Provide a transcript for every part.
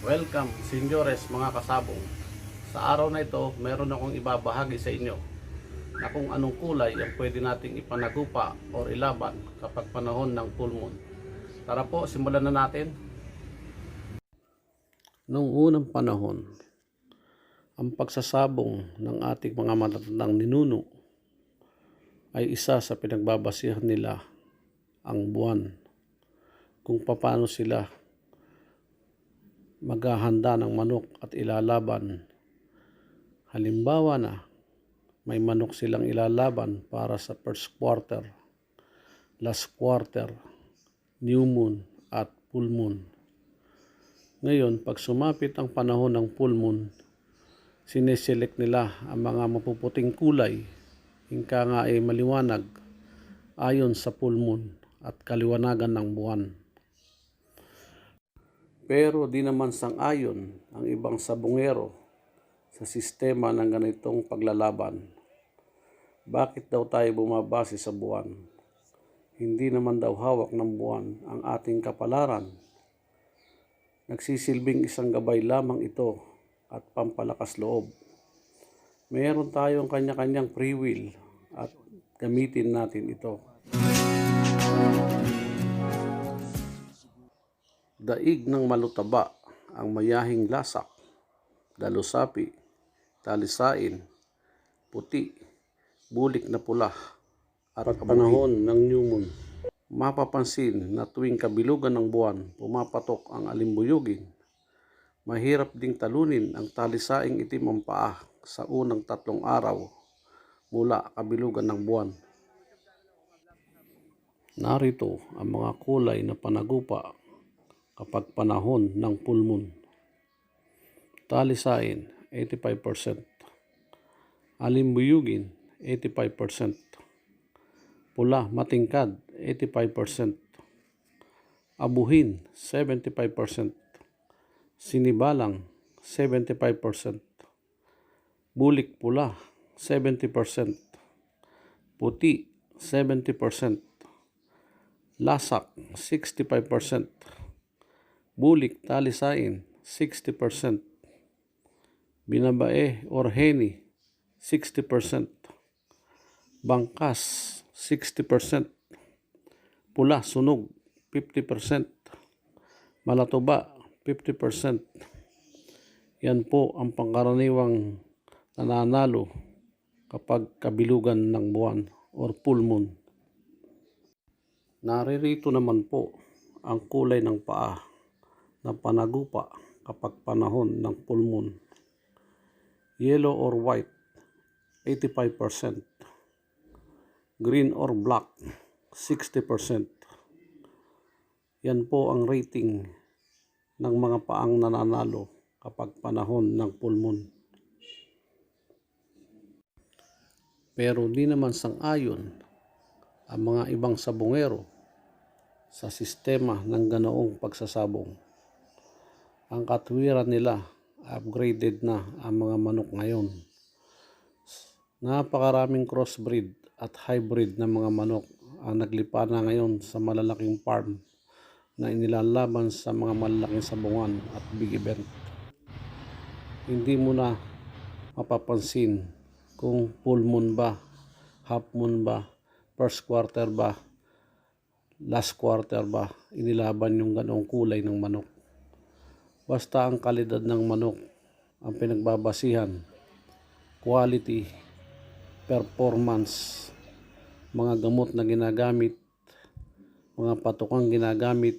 Welcome, senyores mga kasabong. Sa araw na ito, meron akong ibabahagi sa inyo na kung anong kulay ang pwede nating ipanagupa o ilaban kapag panahon ng full moon. Tara po, simulan na natin. Noong unang panahon, ang pagsasabong ng ating mga matatandang ninuno ay isa sa pinagbabasihan nila ang buwan kung paano sila maghahanda ng manok at ilalaban. Halimbawa na, may manok silang ilalaban para sa first quarter, last quarter, new moon at full moon. Ngayon, pag sumapit ang panahon ng full moon, sineselect nila ang mga mapuputing kulay, hingka nga ay maliwanag ayon sa full moon at kaliwanagan ng buwan. Pero di naman sang-ayon ang ibang sabungero sa sistema ng ganitong paglalaban. Bakit daw tayo bumabase sa buwan? Hindi naman daw hawak ng buwan ang ating kapalaran. Nagsisilbing isang gabay lamang ito at pampalakas loob. Meron tayong kanya-kanyang free will at gamitin natin ito. Daig ng malutaba ang mayahing lasak, dalusapi, talisain, puti, bulik na pula, at panahon ng new moon. Mapapansin na tuwing kabilugan ng buwan, pumapatok ang alimbuyugin. Mahirap ding talunin ang talisaing itim ang paa sa unang tatlong araw mula kabilugan ng buwan. Narito ang mga kulay na panagupa kapag panahon ng full moon. Talisain, 85%. Alimbuyugin, 85%. Pula, matingkad, 85%. Abuhin, 75%. Sinibalang, 75%. Bulik pula, 70%. Puti, 70%. Lasak, 65%. Bulik, talisain, 60%. Binabae or heni, 60%. Bangkas, 60%. Pula, sunog, 50%. Malatuba, 50%. Yan po ang pangkaraniwang nananalo kapag kabilugan ng buwan or full moon. Naririto naman po ang kulay ng paa na panagupa kapag panahon ng full moon. Yellow or white, 85%. Green or black, 60%. Yan po ang rating ng mga paang nananalo kapag panahon ng full moon. Pero di naman sang-ayon ang mga ibang sabongero sa sistema ng ganoong pagsasabong. Ang katwiran nila, upgraded na ang mga manok ngayon. Napakaraming crossbreed at hybrid na mga manok ang naglipa na ngayon sa malalaking farm na inilalaban sa mga malalaking sabungan at big event. Hindi mo na mapapansin kung full moon ba, half moon ba, first quarter ba, last quarter ba, inilaban yung ganong kulay ng manok. Basta ang kalidad ng manok ang pinagbabasihan, quality, performance, mga gamot na ginagamit, mga patukang ginagamit,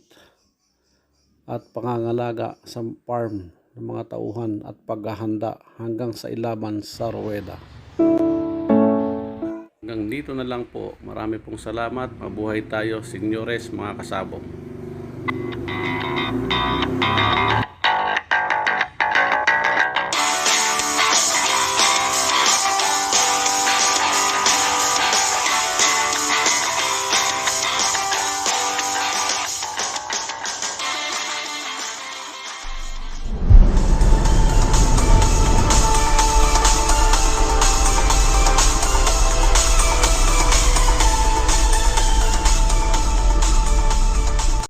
at pangangalaga sa farm ng mga tauhan at paghahanda hanggang sa ilaban sa ruweda. Hanggang dito na lang po. Marami pong salamat. Mabuhay tayo, senyores, mga kasabong.